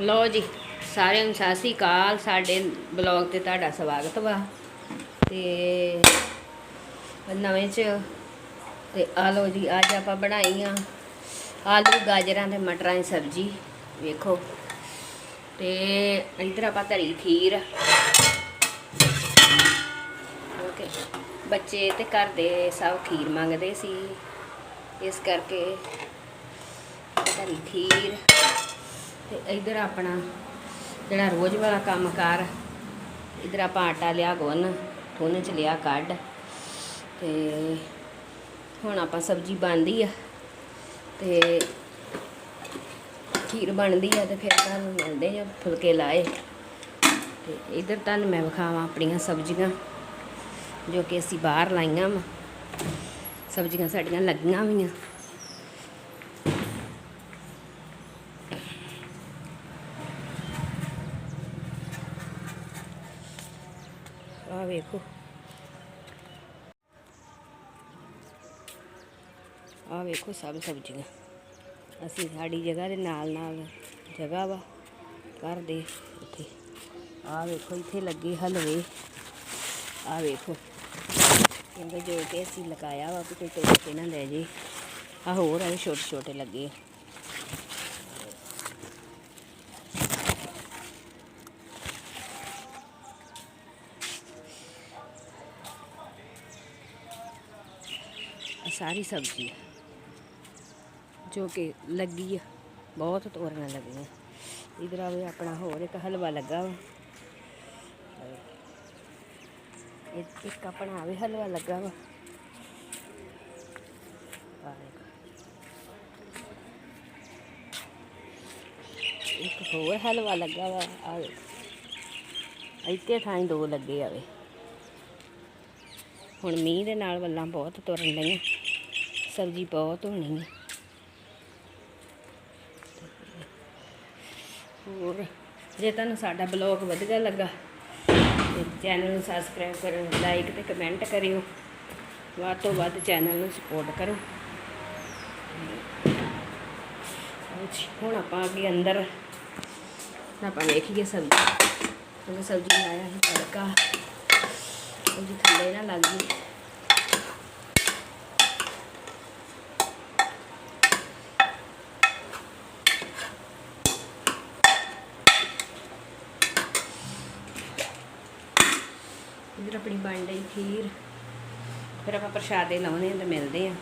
ਲੋ ਜੀ, ਸਾਰਿਆਂ ਨੂੰ ਸਤਿ ਸ੍ਰੀ ਅਕਾਲ, ਸਾਡੇ ਬਲੌਗ ਤੇ ਤੁਹਾਡਾ ਸਵਾਗਤ ਵਾ। ਤੇ ਨਵੇਂ ਚ, ਤੇ ਆ ਲੋ ਜੀ, ਅੱਜ ਆਪਾਂ ਬਣਾਈ ਆ ਆਲੂ, ਗਾਜਰਾਂ ਤੇ ਮਟਰਾਂ ਦੀ ਸਬਜ਼ੀ, ਵੇਖੋ। ਤੇ ਇਧਰ ਆਪਾਂ ਧਰੀ ਖੀਰ। ਓਕੇ, ਬੱਚੇ ਤੇ ਘਰ ਦੇ ਸਭ ਖੀਰ ਮੰਗਦੇ ਸੀ। ਇਸ ਕਰਕੇ ਧਰੀ ਖੀਰ। ਤੇ ਇਧਰ ਆਪਣਾ ਜਿਹੜਾ ਰੋਜ਼ ਵਾਲਾ ਕੰਮ ਕੰਮਕਾਰ ਇਧਰ ਆਪਾਂ ਆਟਾ ਲਿਆ, ਗੁੰਨ, ਥੋਨੇ ਚ ਲਿਆ, ਕੱਢ ਤੇ ਹੁਣ ਆਪਾਂ ਸਬਜ਼ੀ ਬਣਦੀ ਆ ਤੇ ਖੀਰ ਬਣਦੀ ਆ ਤੇ ਫਿਰ ਤੁਹਾਨੂੰ ਮਿਲਦੇ ਆ ਫੁਲਕੇ ਲਾਏ ਤੇ ਇਧਰ ਤੁਹਾਨੂੰ ਮੈਂ ਵਿਖਾਵਾਂ ਆਪਣੀਆਂ ਸਬਜ਼ੀਆਂ ਜੋ ਕਿ ਅਸੀਂ ਬਾਹਰ ਲਾਈਆਂ ਵਾ। ਸਬਜ਼ੀਆਂ ਸਾਡੀਆਂ ਲੱਗੀਆਂ ਹੋਈਆਂ। ਵੇਖੋ। ਆ ਵੇਖੋ ਸਭ ਸਬਜ਼ੀਆਂ। ਅਸੀਂ ਸਾਡੀ ਜਗ੍ਹਾ ਦੇ ਨਾਲ ਨਾਲ ਜਗ੍ਹਾ ਵਾ, ਘਰ ਦੇ ਉੱਥੇ। ਆ ਵੇਖੋ, ਇੱਥੇ ਲੱਗੇ ਹਲਵੇ। ਆ ਵੇਖੋ। ਕਹਿੰਦੇ ਜੋ ਕਿ ਅਸੀਂ ਲਗਾਇਆ ਵਾ, ਵੀ ਕੋਈ ਤੋੜ ਕੇ ਨਾ ਲੈ ਜੇ। ਆ ਹੋਰ ਆ ਛੋਟੇ ਛੋਟੇ ਲੱਗੇ ਆ। ਆਹ ਸਾਰੀ ਸਬਜ਼ੀ ਆ ਜੋ ਕਿ ਲੱਗੀ ਆ ਬਹੁਤ ਤੋਰੀਆਂ ਲੱਗੀਆਂ ਇਧਰ ਆਵੇ ਆਪਣਾ ਹੋਰ ਇੱਕ ਹਲਵਾ ਲੱਗਾ ਵਾ ਇਹ ਇੱਕ ਆਪਣਾ ਆਵੇ ਹਲਵਾ ਲੱਗਾ ਵਾ ਆਹ ਦੇਖੋ। ਇੱਕ ਹੋਰ ਹਲਵਾ ਲੱਗਾ ਵਾ ਆ ਇੱਥੇ ਥਾਂ ਹੀ ਦੋ ਲੱਗੇ ਆਵੇ ਹੁਣ ਮੀਂਹ ਦੇ ਨਾਲ ਵੱਲਾਂ ਬਹੁਤ ਤੁਰਨ ਲਈਆਂ ਸਬਜ਼ੀ ਬਹੁਤ ਹੋਣੀ ਹੈ ਹੋਰ, ਜੇ ਤੁਹਾਨੂੰ ਸਾਡਾ ਬਲੌਗ ਵਧੀਆ ਲੱਗਾ, ਤੇ ਚੈਨਲ ਨੂੰ ਸਬਸਕ੍ਰਾਈਬ ਕਰੋ, ਲਾਈਕ ਤੇ ਕਮੈਂਟ ਕਰਿਓ। ਵੱਧ ਤੋਂ ਵੱਧ ਚੈਨਲ ਨੂੰ ਸਪੋਰਟ ਕਰੋ। ਹੁਣ ਆਪਾਂ ਅੱਗੇ ਅੰਦਰ ਆਪਾਂ ਵੇਖੀਏ ਸਬਜ਼ੀ। ਉਹ ਸਬਜ਼ੀ ਲਾਇਆ ਹੈ ਤੜਕਾ। ਉਹਦੀ ਥੱਲੇ ਨਾ ਲੱਗ ਗਈ। ਇਧਰ ਆਪਣੀ ਬਣ ਰਹੀ ਖੀਰ। ਫਿਰ ਆਪਾਂ ਪ੍ਰਸ਼ਾਦੇ ਲਾਉਣੇ ਆ ਤੇ ਮਿਲਦੇ ਆ।